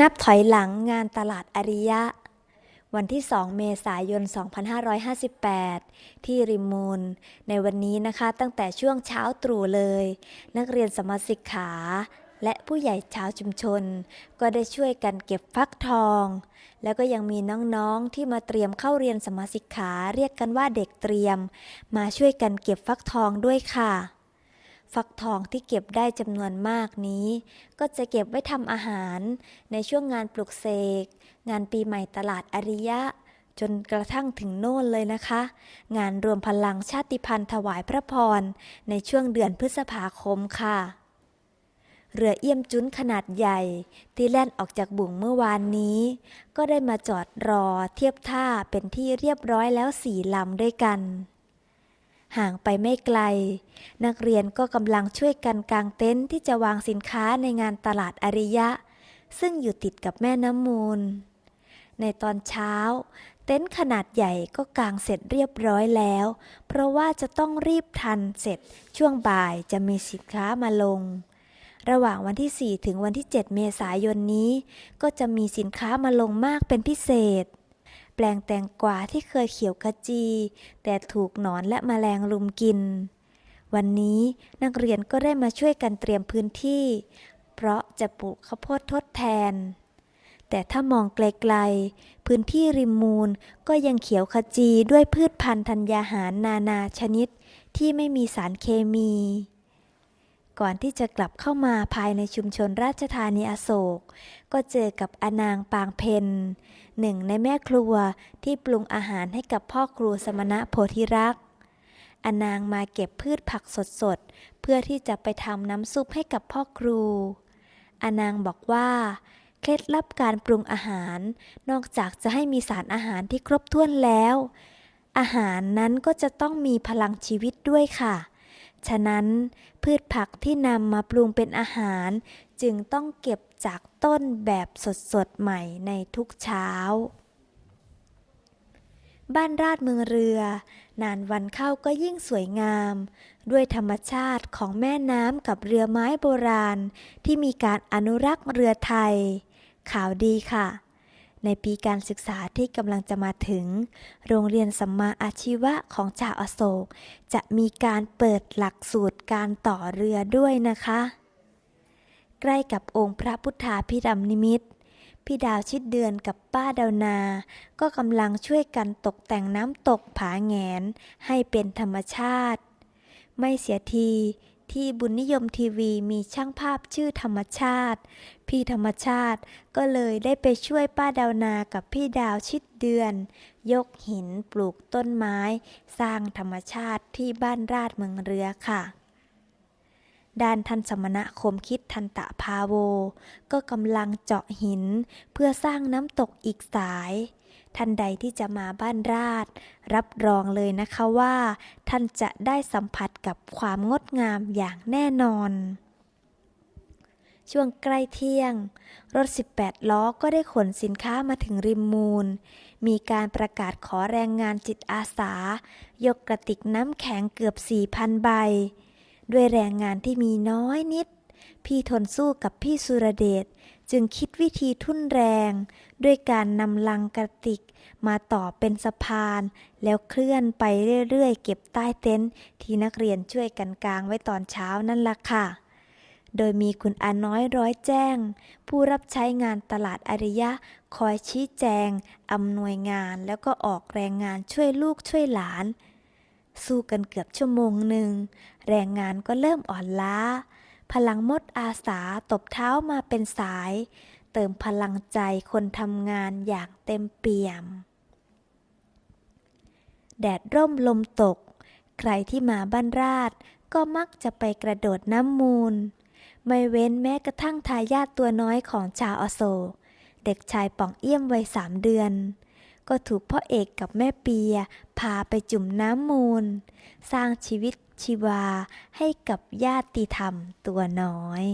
นับถอยหลังงานตลาดอริยะ วันที่ 2 เมษายน 2558 ที่ริมมูล ในวันนี้นะคะตั้งแต่ช่วงเช้าตรู่เลย นักเรียนสมาสิกขา และผู้ใหญ่ชาวชุมชน ก็ได้ช่วยกันเก็บฟักทอง แล้วก็ยังมีน้องๆที่มาเตรียมเข้าเรียนสมาสิกขา เรียกกันว่าเด็กเตรียม มาช่วยกันเก็บฟักทองด้วยค่ะ ฟักทองที่เก็บได้จำนวนมากนี้ ก็จะเก็บไว้ทำอาหาร ในช่วงงานปลุกเสก งานปีใหม่ตลาดอริยะ จนกระทั่งถึงโน่นเลยนะคะ งานรวมพลังชาติพันธ์ถวายพระพร ในช่วงเดือนพฤษภาคมค่ะ เรือเอี่ยมจุ้นขนาดใหญ่ ที่แล่นออกจากบุ่งเมื่อวานนี้ ก็ได้มาจอดรอเทียบท่าเป็นที่เรียบร้อยแล้วสี่ลำด้วยกัน ห่างไปไม่ไกล นักเรียนก็กำลังช่วยกันกางเต็นท์ที่จะวางสินค้าในงานตลาดอริยะ ซึ่งอยู่ติดกับแม่น้ำมูล ในตอนเช้า เต็นท์ขนาดใหญ่ก็กางเสร็จเรียบร้อยแล้ว เพราะว่าจะต้องรีบทันเสร็จช่วงบ่ายจะมีสินค้ามาลง ระหว่างวันที่ 4 ถึงวันที่ 7 เมษายนนี้ ก็จะมีสินค้ามาลงมากเป็นพิเศษ แปลงแตงกวาที่เคยเขียวขจี แต่ถูกหนอนและแมลงรุมกิน วันนี้นักเรียนก็ได้มาช่วยกันเตรียมพื้นที่ เพราะจะปลูกข้าวโพดทดแทน แต่ถ้ามองไกลๆ พื้นที่ริมมูลก็ยังเขียวขจีด้วยพืชพันธุ์ธัญญาหารนานาชนิดที่ไม่มีสารเคมี ก่อนที่จะกลับเข้ามาภายในชุมชนราชธานีอโศก ก็เจอกับอนางปางเพนหนึ่งในแม่ครัวที่ปรุงอาหารให้กับพ่อครูสมณะโพธิรักษ์อนางมาเก็บพืชผักสดๆ เพื่อที่จะไปทำน้ำซุปให้กับพ่อครู อนางบอกว่าเคล็ดลับการปรุงอาหาร นอกจากจะให้มีสารอาหารที่ครบถ้วนแล้ว อาหารนั้นก็จะต้องมีพลังชีวิตด้วยค่ะ ฉะนั้นพืชผักที่นำมาปรุงเป็นอาหาร จึงต้องเก็บจากต้นแบบสดๆใหม่ในทุกเช้า บ้านราดเมืองเรือ นานวันเข้าก็ยิ่งสวยงาม ด้วยธรรมชาติของแม่น้ำกับเรือไม้โบราณ ที่มีการอนุรักษ์เรือไทย ข่าวดีค่ะ ในปีการศึกษาที่กำลังจะมาถึง โรงเรียนสัมมาอาชีวะของชาวอโศก จะมีการเปิดหลักสูตรการต่อเรือด้วยนะคะ ใกล้กับองค์พระพุทธาพิรมนิมิตพี่ดาวชิดเดือนกับป้าดาวนา ก็กำลังช่วยกันตกแต่งน้ำตกผาแงนให้เป็นธรรมชาติ ไม่เสียที ที่บุญนิยมทีวีมีช่างภาพชื่อธรรมชาติ พี่ธรรมชาติก็เลยได้ไปช่วยป้าดาวนากับพี่ดาวชิดเดือน ยกหินปลูกต้นไม้ สร้างธรรมชาติที่บ้านราดเมืองเรือค่ะ ด้านท่านสมณะคมคิดทันตะพาโว ก็กำลังเจาะหินเพื่อสร้างน้ำตกอีกสาย ท่านใดที่จะมาบ้านราดรับรองเลยนะคะว่า ท่านจะได้สัมผัสกับความงดงามอย่างแน่นอน ช่วงใกล้เที่ยง รถ 18 ล้อก็ได้ขนสินค้ามาถึงริมมูล มีการประกาศขอแรงงานจิตอาสา ยกกระติกน้ำแข็งเกือบ 4,000 ใบ ด้วยแรงงานที่มีน้อยนิด พี่ทนสู้กับพี่สุรเดชจึงคิดวิธีทุ่นแรง ด้วยการนำลังกระติกมาต่อเป็นสะพาน แล้วเคลื่อนไปเรื่อยๆ เก็บใต้เต็นท์ที่นักเรียนช่วยกันกางไว้ตอนเช้านั่นล่ะค่ะ โดยมีคุณอาน้อยร้อยแจ้ง ผู้รับใช้งานตลาดอริยะ คอยชี้แจงอำนวยงานแล้วก็ออกแรงงานช่วยลูกช่วยหลาน สู้กันเกือบชั่วโมงหนึ่ง แรงงานก็เริ่มอ่อนล้า พลังมดอาสาตบเท้ามาเป็นสาย เติมพลังใจคนทำงานอย่างเต็มเปี่ยม แดดร่มลมตก ใครที่มาบ้านราดก็มักจะไปกระโดดน้ำมูล ไม่เว้นแม้กระทั่งทายาทตัวน้อยของชาวอโศกเด็กชายป่องเอี้ยมวัยสามเดือน ก็ถูกพ่อเอกกับแม่เปีย พาไปจุ่มน้ำมูล สร้างชีวิตชีวาให้กับญาติธรรมตัวน้อย